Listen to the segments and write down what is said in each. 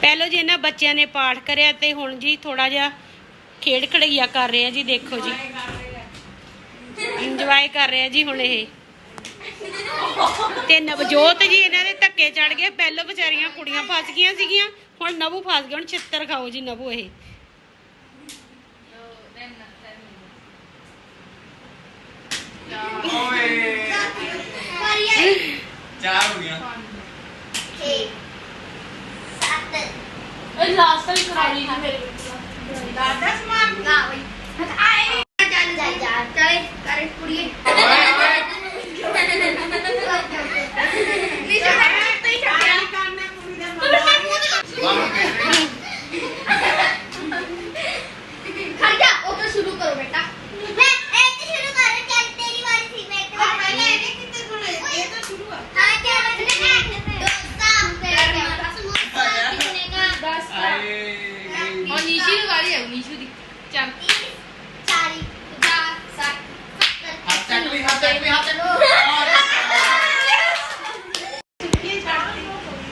ਪਹਿਲੋ ਜੀ ਇਹਨਾਂ ਬੱਚਿਆਂ ਨੇ ਪਾਠ ਕਰਿਆ ਤੇ ਹੁਣ ਜੀ ਥੋੜਾ ਜਿਹਾ ਖੇਡ ਖੜਈਆ ਕਰ ਰਹੇ ਆ ਜੀ, ਦੇਖੋ ਜੀ। ਇੰਜੋਏ ਕਰ ਰਹੇ ਆ ਜੀ ਹੁਣ ਇਹ। ਤੇ ਨਵਜੋਤ ਜੀ ਇਹਨਾਂ ਦੇ ਧੱਕੇ ਚੜ ਗਏ ਪਹਿਲੋ ਵਿਚਾਰੀਆਂ ਕੁੜੀਆਂ ਫਸ ਗਈਆਂ ਸੀਗੀਆਂ ਹੁਣ ਨਵੂ ਫਸ ਗਿਆ ਹੁਣ ਛਿੱਤਰ ਖਾਓ ਜੀ ਨਵੂ ਇਹ। ਚਾਰ ਹੋ ਗਿਆ ਇਹ ਲਾਸਟ ਟਾਈਮ ਕਰਾਈ ਸੀ ਮੇਰੇ ਦਾਦਾ ਸਮਾਨ। ਨਾ ਬਈ। ਆਏ। ਚੱਲ ਜਾ ਜਾ ਚੱਲ ਕਰ ਕੁੜੀਏ ਨੀਚੇ ਬੈਠ ਤੇ ਛੱਡਿਆ ਕਰਨਾ ਕੁੜੀ ਦਾ ਮਾਮਾ ਕਹਿੰਦੇ ਖੜ ਜਾ ਉਹ ਤਾਂ ਸ਼ੁਰੂ ਕਰੋ ਬੇਟਾ ਮੈਂ ਇਹ ਤੇ ਸ਼ੁਰੂ ਕਰ ਚੱਲ ਤੇਰੀ ਵਾਰੀ ਸੀ ਮੈਂ ਇੱਕ ਵਾਰ ਪਹਿਲਾਂ ਇਹਨੇ ਕਿੱਥੇ ਸੁਣੇ ਇਹ ਤਾਂ ਸ਼ੁਰੂ ਆ ਹਾਂ ਚੱਲ ਦੋਸਤਾਂ ਤੇਰਾ ਕੈਮਰਾ ਸਮੂਹ ਕਿਤਨੇ ਦਾ 10 ਆਏ ਉਹ ਨੀਸ਼ੂ ਦੀ ਵਾਰੀ ਹੈ ਨੀਸ਼ੂ ਦੀ ਚੱਲ ਚਾਲੀ ਪੰਜਾਹ ਸੱਠ ਹੱਥ ਚੱਕ ਲਈ ਹੱਥ ਚੱਕ ਲਈ ਹੱਥ ਚੱਕ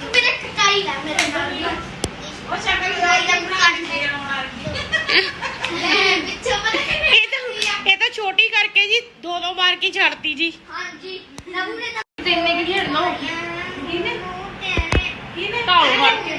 ਤੂੰ ਮੇਰੇ ਟਕਾਈ ਲਾ ਮੇਰੇ ਨਾਲ ਉਹ ਸ਼ਕਲ ਲਾਈ ਦਾ ਕੱਟ ਦੇ ਵਿੱਚੋਂ ਪਤਾ ਕਿਵੇਂ ਇਹ ਤਾਂ ਇਹ ਤਾਂ ਛੋਟੀ ਕਰਕੇ ਦੋ ਮਾਰ ਕੇ ਛੱਡਤੀ ਜੀ? ਹਾਂਜੀ। ਨਬੂ ਨੇ ਤਾਂ ਤੈਨੇ ਕੀ। ਖੇਡਣਾ ਕਿਹਨੇ ਕਿਹਨੇ ਢਾਲ ਫੜ ਕੇ।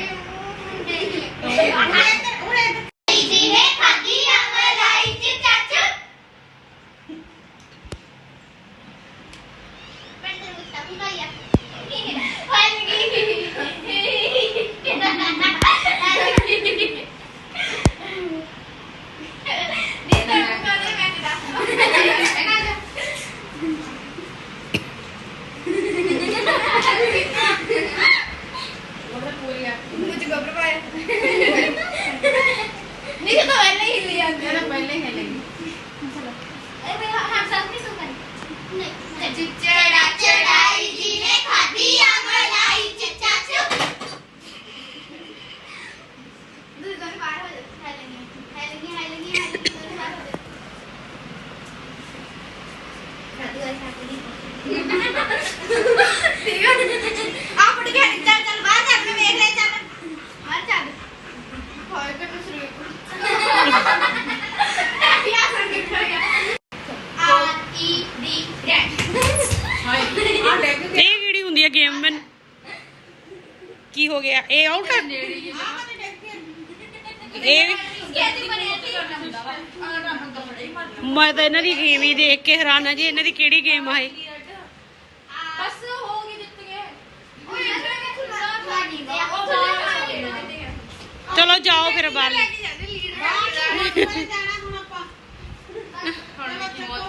ਹੁੰਦੀ ਹੈ ਗੇਮ ਮੈਂ ਕੀ ਹੋ ਗਿਆ ਇਹ ਆਊਟ ਹੈ ਇਹ ਮੈਂ ਤਾਂ ਇਹਨਾਂ ਦੀ ਗੇਮ ਹੀ ਦੇਖ ਕੇ ਹੈਰਾਨ ਆ ਜੀ ਇਹਨਾਂ ਦੀ ਕਿਹੜੀ ਗੇਮ ਆ ਇਹ ਬਸ ਹੋ ਗਈ ਜਿੱਤ ਗਏ ਚਲੋ ਜਾਓ ਫਿਰ ਬਾਹਰ